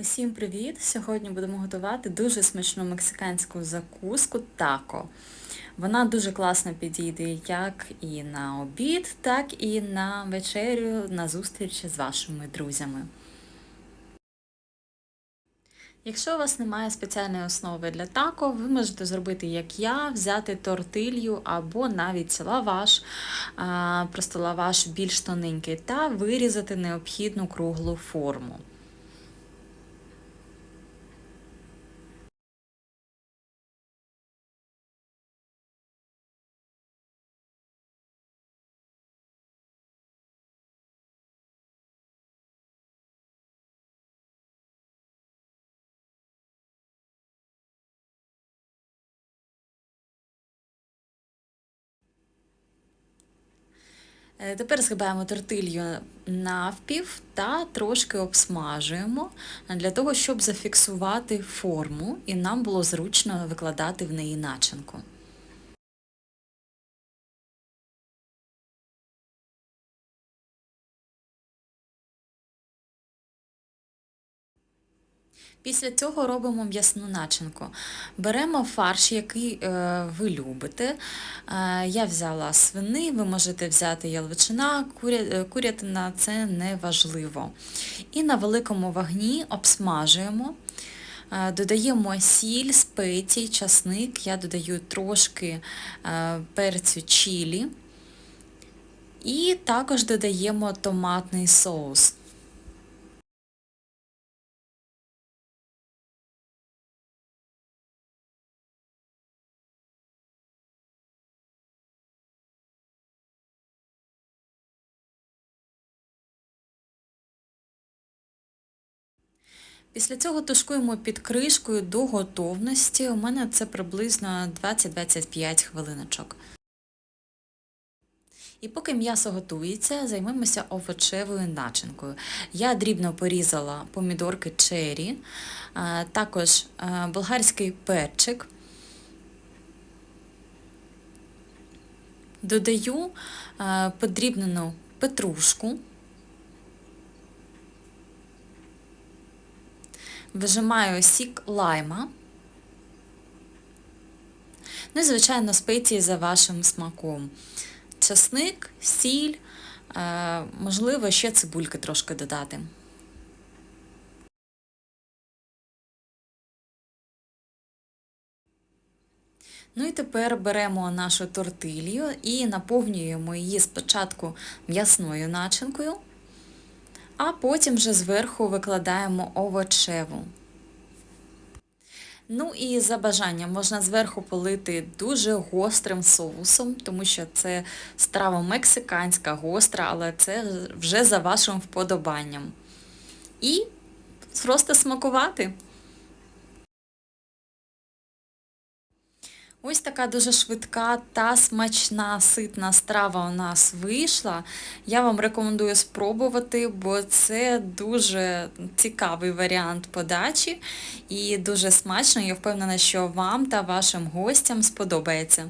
Усім привіт! Сьогодні будемо готувати дуже смачну мексиканську закуску тако. Вона дуже класно підійде як і на обід, так і на вечерю на зустрічі з вашими друзями. Якщо у вас немає спеціальної основи для тако, ви можете зробити, як я, взяти тортилью або навіть лаваш, просто лаваш більш тоненький, та вирізати необхідну круглу форму. Тепер згибаємо тортилью навпів та трошки обсмажуємо для того, щоб зафіксувати форму і нам було зручно викладати в неї начинку. Після цього робимо м'ясну начинку. Беремо фарш, який е, ви любите. Е, я взяла свини, ви можете взяти яловичина, куря, е, курятина це не важливо. І на великому вогні обсмажуємо. Е, додаємо сіль, спеції, часник, я додаю трошки е, перцю чілі. І також додаємо томатний соус. Після цього тушкуємо під кришкою до готовності. У мене це приблизно 20-25 хвилиночок. І поки м'ясо готується, займемося овочевою начинкою. Я дрібно порізала помідорки чері, також болгарський перчик. Додаю подрібнену петрушку. Вижимаю сік лайма. Ну і, звичайно, спеції за вашим смаком. Часник, сіль, е, можливо, ще цибульки трошки додати. Ну і тепер беремо нашу тортилью і наповнюємо її спочатку м'ясною начинкою а потім вже зверху викладаємо овочеву. Ну і за бажанням можна зверху полити дуже гострим соусом, тому що це страва мексиканська, гостра, але це вже за вашим вподобанням. І просто смакувати. Ось така дуже швидка та смачна ситна страва у нас вийшла. Я вам рекомендую спробувати, бо це дуже цікавий варіант подачі і дуже смачно. Я впевнена, що вам та вашим гостям сподобається.